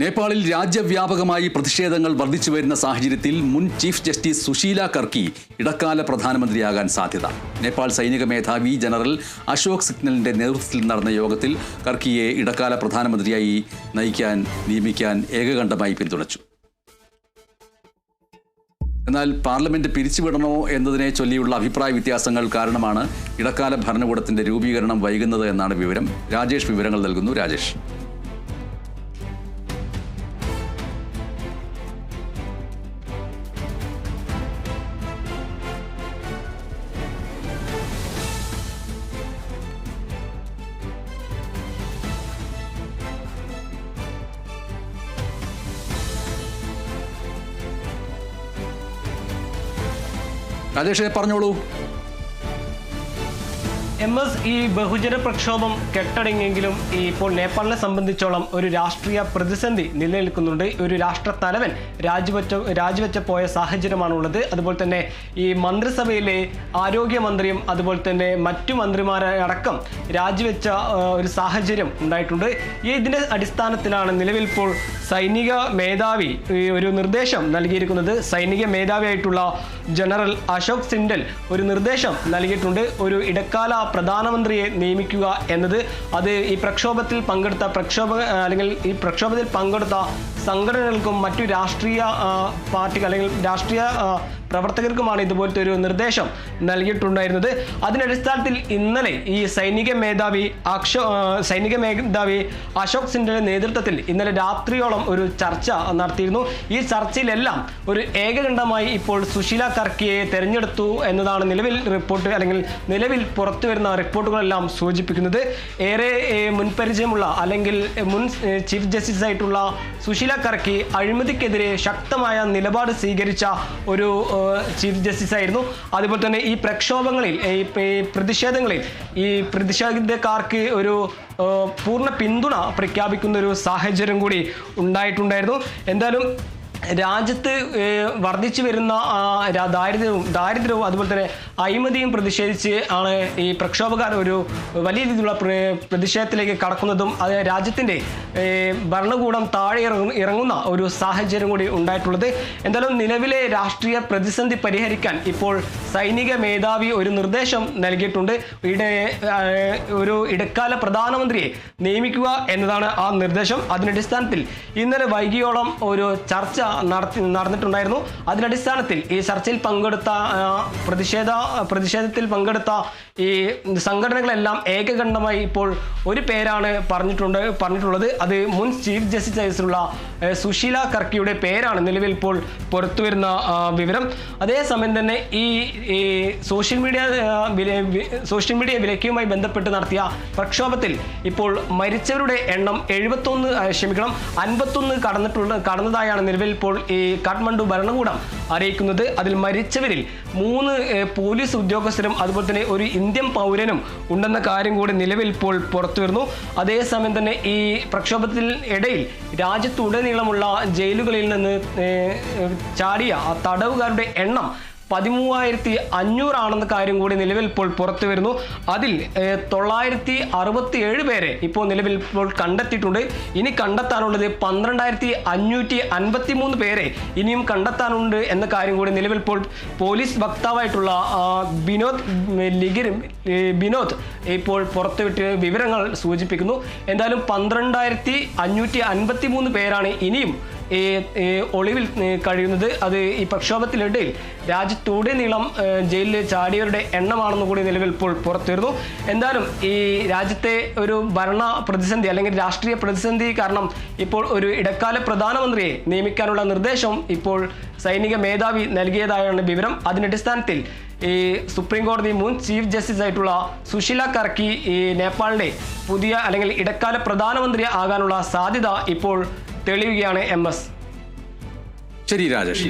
നേപ്പാളിൽ രാജ്യവ്യാപകമായി പ്രതിഷേധങ്ങൾ വർദ്ധിച്ചു വരുന്ന സാഹചര്യത്തിൽ മുൻ ചീഫ് ജസ്റ്റിസ് സുശീല കർക്കി ഇടക്കാല പ്രധാനമന്ത്രിയാകാൻ സാധ്യത. നേപ്പാൾ സൈനിക മേധാവി ജനറൽ അശോക് സിഗ്നലിന്റെ നേതൃത്വത്തിൽ നടന്ന യോഗത്തിൽ കർക്കിയെ ഇടക്കാല പ്രധാനമന്ത്രിയായി നയിക്കാൻ നിയമിക്കാൻ ഏകകണ്ഠമായി പിന്തുണച്ചു. എന്നാൽ പാർലമെന്റ് പിരിച്ചുവിടണോ എന്നതിനെ ചൊല്ലിയുള്ള അഭിപ്രായ വ്യത്യാസങ്ങൾ കാരണമാണ് ഇടക്കാല ഭരണകൂടത്തിന്റെ രൂപീകരണം വൈകുന്നത് എന്നാണ് വിവരം. രാജേഷ് വിവരങ്ങൾ നൽകുന്നു രാജേഷ്. രാജേഷ് പറഞ്ഞോളൂ. എം എസ് ഈ ബഹുജന പ്രക്ഷോഭം കെട്ടടങ്ങിയെങ്കിലും ഈ ഇപ്പോൾ നേപ്പാളിനെ സംബന്ധിച്ചോളം ഒരു രാഷ്ട്രീയ പ്രതിസന്ധി നിലനിൽക്കുന്നുണ്ട്. ഒരു രാഷ്ട്ര തലവൻ രാജിവെച്ച രാജിവെച്ച പോയ സാഹചര്യമാണുള്ളത്. അതുപോലെ തന്നെ ഈ മന്ത്രിസഭയിലെ ആരോഗ്യമന്ത്രിയും അതുപോലെ തന്നെ മറ്റു മന്ത്രിമാരെ അടക്കം രാജിവെച്ച ഒരു സാഹചര്യം ഉണ്ടായിട്ടുണ്ട്. ഈ ഇതിന്റെ അടിസ്ഥാനത്തിലാണ് നിലവിൽ ഇപ്പോൾ സൈനിക മേധാവി ഒരു നിർദ്ദേശം നൽകിയിരിക്കുന്നത്. സൈനിക മേധാവിയായിട്ടുള്ള ജനറൽ അശോക് സിൻഡൽ ഒരു നിർദ്ദേശം നൽകിയിട്ടുണ്ട്. ഒരു ഇടക്കാല പ്രധാനമന്ത്രിയെ നിയമിക്കുക എന്നത് അത് ഈ പ്രക്ഷോഭത്തിൽ പങ്കെടുത്ത പ്രക്ഷോഭ അല്ലെങ്കിൽ ഈ പ്രക്ഷോഭത്തിൽ പങ്കെടുത്ത സംഘടനകൾക്കും മറ്റു രാഷ്ട്രീയ പാർട്ടി പാർട്ടികൾ അല്ലെങ്കിൽ രാഷ്ട്രീയ പ്രവർത്തകർക്കുമാണ് ഇതുപോലത്തെ ഒരു നിർദ്ദേശം നൽകിയിട്ടുണ്ടായിരുന്നത്. അതിന്റെ അടിസ്ഥാനത്തിൽ ഇന്നലെ ഈ സൈനിക മേധാവി അക്ഷോ സൈനിക മേധാവി അശോക് സിൻഡയുടെ നേതൃത്വത്തിൽ ഇന്നലെ രാത്രിയോളം ഒരു ചർച്ച നടത്തിയിരുന്നു. ഈ ചർച്ചയിലെല്ലാം ഒരു ഏകകണ്ഠമായി ഇപ്പോൾ സുശീല കർക്കിയെ തെരഞ്ഞെടുത്തു എന്നതാണ് നിലവിൽ റിപ്പോർട്ട് അല്ലെങ്കിൽ നിലവിൽ പുറത്തു വരുന്ന റിപ്പോർട്ടുകളെല്ലാം സൂചിപ്പിക്കുന്നത്. ഏറെ മുൻപരിചയമുള്ള അല്ലെങ്കിൽ മുൻ ചീഫ് ജസ്റ്റിസ് ആയിട്ടുള്ള സുശീല കർക്കി അഴിമതിക്കെതിരെ ശക്തമായ നിലപാട് സ്വീകരിച്ച ഒരു ചീഫ് ജസ്റ്റിസ് ആയിരുന്നു. അതുപോലെ തന്നെ ഈ പ്രക്ഷോഭങ്ങളിൽ ഈ പ്രതിഷേധങ്ങളിൽ ഈ പ്രതിഷേധക്കാർക്ക് ഒരു പൂർണ പിന്തുണ പ്രഖ്യാപിക്കുന്ന ഒരു സാഹചര്യം കൂടി ഉണ്ടായിട്ടുണ്ടായിരുന്നു. എന്തായാലും രാജ്യത്ത് വർദ്ധിച്ചു വരുന്ന ദാരിദ്ര്യവും ദാരിദ്ര്യവും അതുപോലെ തന്നെ അഴിമതിയും പ്രതിഷേധിച്ച് ആണ് ഈ പ്രക്ഷോഭക്കാർ ഒരു വലിയ രീതിയിലുള്ള പ്രതിഷേധത്തിലേക്ക് കടക്കുന്നതും അത് രാജ്യത്തിന്റെ ഭരണകൂടം താഴെ ഇറങ്ങുന്ന ഒരു സാഹചര്യം കൂടി ഉണ്ടായിട്ടുള്ളത്. എന്തായാലും നിലവിലെ രാഷ്ട്രീയ പ്രതിസന്ധി പരിഹരിക്കാൻ ഇപ്പോൾ സൈനിക മേധാവി ഒരു നിർദ്ദേശം നൽകിയിട്ടുണ്ട്. ഇവിടെ ഒരു ഇടക്കാല പ്രധാനമന്ത്രിയെ നിയമിക്കുക എന്നതാണ് ആ നിർദ്ദേശം. അതിനടിസ്ഥാനത്തിൽ ഇന്നലെ വൈകിയോളം ഒരു ചർച്ച നടത്തി നടന്നിട്ടുണ്ടായിരുന്നു. അതിനടിസ്ഥാനത്തിൽ ഈ ചർച്ചയിൽ പങ്കെടുത്ത പ്രതിഷേധ പ്രതിഷേധത്തിൽ പങ്കെടുത്ത ഈ സംഘടനകളെല്ലാം ഏകകണ്ഠമായി ഇപ്പോൾ ഒരു പേരാണ് പറഞ്ഞിട്ടുണ്ട് പറഞ്ഞിട്ടുള്ളത്. അത് മുൻ ചീഫ് ജസ്റ്റിസ് ആയിട്ടുള്ള സുശീല കർക്കിയുടെ പേരാണ് നിലവിൽ ഇപ്പോൾ പുറത്തു വരുന്ന വിവരം. അതേസമയം തന്നെ ഈ സോഷ്യൽ മീഡിയ സോഷ്യൽ മീഡിയ വിലക്കിയുമായി ബന്ധപ്പെട്ട് നടത്തിയ പ്രക്ഷോഭത്തിൽ ഇപ്പോൾ മരിച്ചവരുടെ എണ്ണം എഴുപത്തൊന്ന് ക്ഷമിക്കണം അൻപത്തൊന്ന് കടന്നിട്ടുള്ള കടന്നതായാണ് നിലവിൽ ഇപ്പോൾ ഈ കാഠ്മണ്ഡു ഭരണകൂടം അറിയിക്കുന്നത്. അതിൽ മരിച്ചവരിൽ മൂന്ന് ഏ, പോലീസ് ഉദ്യോഗസ്ഥരും അതുപോലെ തന്നെ ഒരു ഇന്ത്യൻ പൗരനും ഉണ്ടെന്ന കാര്യം കൂടി നിലവിൽ ഇപ്പോൾ പുറത്തു വരുന്നു അതേസമയം തന്നെ ഈ പ്രക്ഷോഭത്തിൽ ഇടയിൽ രാജ്യത്തുടനീളമുള്ള ജയിലുകളിൽ നിന്ന് ചാടിയ തടവുകാരുടെ എണ്ണം പതിമൂവായിരത്തി അഞ്ഞൂറാണെന്ന കാര്യം കൂടി നിലവിൽ ഇപ്പോൾ പുറത്തു വരുന്നു. അതിൽ തൊള്ളായിരത്തി അറുപത്തി ഏഴ് പേരെ ഇപ്പോൾ നിലവിൽ ഇപ്പോൾ കണ്ടെത്തിയിട്ടുണ്ട്. ഇനി കണ്ടെത്താനുള്ളത് പന്ത്രണ്ടായിരത്തി അഞ്ഞൂറ്റി അൻപത്തി മൂന്ന് പേരെ ഇനിയും കണ്ടെത്താനുണ്ട് എന്ന കാര്യം കൂടി നിലവിൽ ഇപ്പോൾ പോലീസ് വക്താവായിട്ടുള്ള വിനോദ് ലിഗിർ വിനോദ് ഇപ്പോൾ പുറത്തുവിട്ട് വിവരങ്ങൾ സൂചിപ്പിക്കുന്നു. എന്തായാലും പന്ത്രണ്ടായിരത്തി അഞ്ഞൂറ്റി അൻപത്തി മൂന്ന് പേരാണ് ഇനിയും ഒളിവിൽ കഴിയുന്നത് അത് ഈ പ്രക്ഷോഭത്തിനിടയിൽ രാജ്യത്തുടനീളം ജയിലിൽ ചാടിയവരുടെ എണ്ണമാണെന്ന് കൂടി നിലവിൽ ഇപ്പോൾ പുറത്തു വരുന്നു എന്തായാലും ഈ രാജ്യത്തെ ഒരു ഭരണ പ്രതിസന്ധി അല്ലെങ്കിൽ രാഷ്ട്രീയ പ്രതിസന്ധി കാരണം ഇപ്പോൾ ഒരു ഇടക്കാല പ്രധാനമന്ത്രിയെ നിയമിക്കാനുള്ള നിർദ്ദേശം ഇപ്പോൾ സൈനിക മേധാവി നൽകിയതായാണ് വിവരം. അതിനടിസ്ഥാനത്തിൽ ഈ സുപ്രീം കോടതി മുൻ ചീഫ് ജസ്റ്റിസ് ആയിട്ടുള്ള സുശീല കർക്കി ഈ നേപ്പാളിലെ പുതിയ അല്ലെങ്കിൽ ഇടക്കാല പ്രധാനമന്ത്രി ആകാനുള്ള സാധ്യത ഇപ്പോൾ തെളിയുകയാണ് എം എസ്. ശരി രാജേഷ്.